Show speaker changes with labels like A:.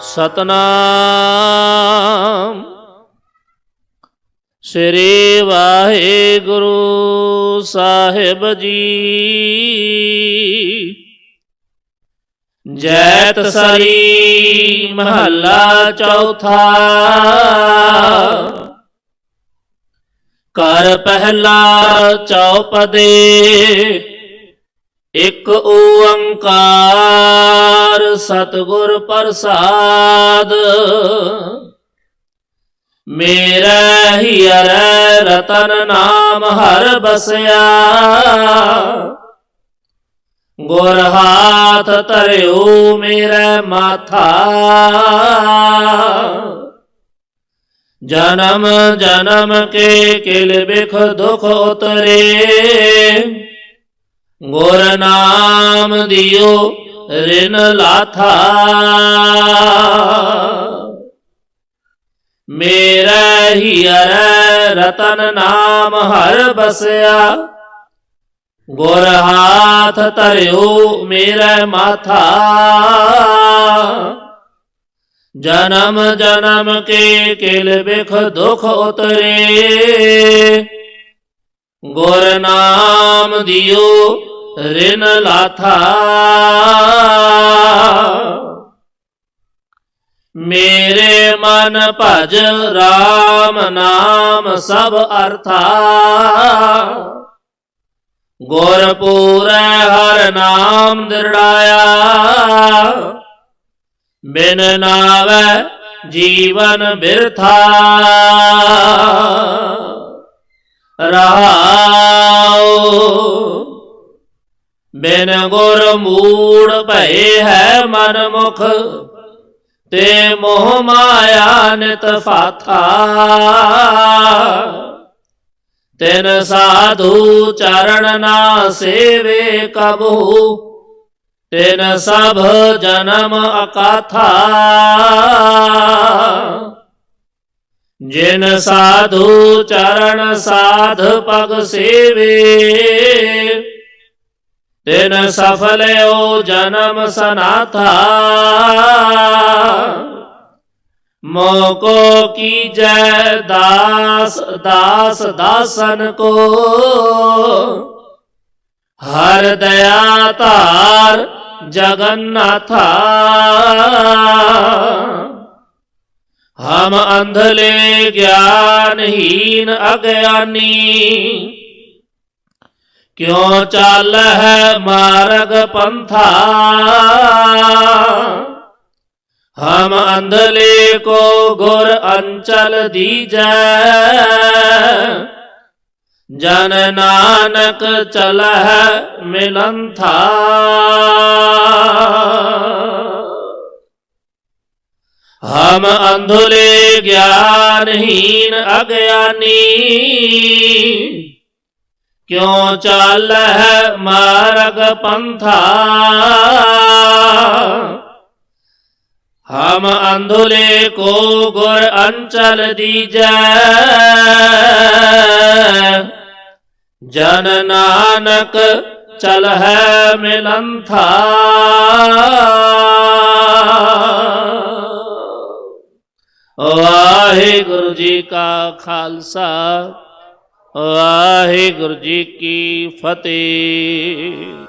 A: ਸਤਨਾਮ। ਸ੍ਰੀ ਵਾਹਿਗੁਰੂ ਸਾਹਿਬ ਜੀ। ਜੈਤ ਸਰੀ ਮਹੱਲਾ ਚੌਥਾ। ਕਰ ਪਹਿਲਾ ਚੌਪਦੇ। ਇੱਕ ਓੰਕਾਰ ਸਤਿਗੁਰ ਪ੍ਰਸਾਦ। ਮੇਰਾ ਹੀਰੈ ਰਤਨ ਨਾਮ ਹਰ ਬਸਿਆ। ਗੁਰ ਹਾਥ ਧਰਿਓ ਮੇਰਾ ਮਾਥਾ। ਜਨਮ ਜਨਮ ਕੇ ਕਿਲ ਬਿਖ ਦੁਖ ਉਤਰੇ। ਗੁਰ ਨਾਮ ਦਿਓ ਰਿਨ ਲਾਥਾ ਮੇਰਾ ਹੀਰੈ ਰਤਨ ਨਾਮ ਹਰ ਬਸਿਆ ਗੁਰ ਹਾਥ ਧਰਿਓ ਮੇਰਾ ਮਾਥਾ ਜਨਮ ਜਨਮ ਕੇ ਕਿਲ ਬਿਖ ਦੁਖ ਉਤਰੇ ਗੁਰ ਨਾਮ ਦਿਓ ਰਿਨ ਲਾਥਾ। ਮੇਰੇ ਮਨ ਭਜ RAM ਨਾਮ ਸਭ ਅਰਥਾ। ਗੁਰ ਪੂਰੈ ਹਰ ਨਾਮ ਦਿਰੜਾਇਆ ਬਿਨ ਨਾਵੈ ਜੀਵਨ ਬਿਰਥਾ। ਰਹਾਉ। ਬਿਨ ਗੁਰ ਮੂੜ ਭਏ ਹੈ ਮਨ ਮੁਖ ਤੇ ਮੋਹ ਮਾਇਆ ਨਿਤ ਫਾਥਾ। ਤਿਨ ਸਾਧੂ ਚਰਨ ਨਾ ਸੇਵੇ ਕਬੂ, ਤਿਨ ਸਭ ਜਨਮ ਅਕਾਥਾ। ਜਿਨ ਸਾਧੂ ਚਰਨ ਸਾਧ ਪਗ ਸੇਵੇ ਤਿਨ ਸਫਲਿਓ ਜਨਮ ਸਨਾਥਾ। ਮੋਕੋ ਕੀ ਜੈ ਦਾਸ ਦਾਸ ਦਾਸਨ ਕੋ। ਹਰ ਦਇਆ ਧਾਰ ਜਗਨਨਾਥਾ ਹਮ ਅੰਧਲੇ ਗਿਆਨਹੀਨ ਅਗਿਆਨੀ। ਕਿਉ ਚੱਲ ਹੈ ਮਾਰਗ ਪੰਥਾ? ਹਮ ਅੰਧਲੇ ਕੋ ਗੁਰ ਅੰਚਲ ਦੀਜੈ। ਜਨ ਨਾਨਕ ਚਲਹਿ ਮਿਲੰਥਾ। ਹਮ ਅੰਧਲੇ ਗਿਆਨਹੀਨ ਅਗਿਆਨੀ। ਕਿਉ ਚੱਲ ਹੈ ਮਾਰਗ ਪੰਥਾ? ਹਮ ਅੰਧੁਲੇ ਕੋ ਗੁਰ ਅੰਚਲ ਦੀਜੈ। ਜਨ ਨਾਨਕ ਚਲ ਹੈ ਮਿਲੰਥਾ। ਵਾਹਿਗੁਰੂ ਜੀ ਕਾ ਖਾਲਸਾ। ਵਾਹਿਗੁਰੂ ਜੀ ਕੀ ਫਤਿਹ।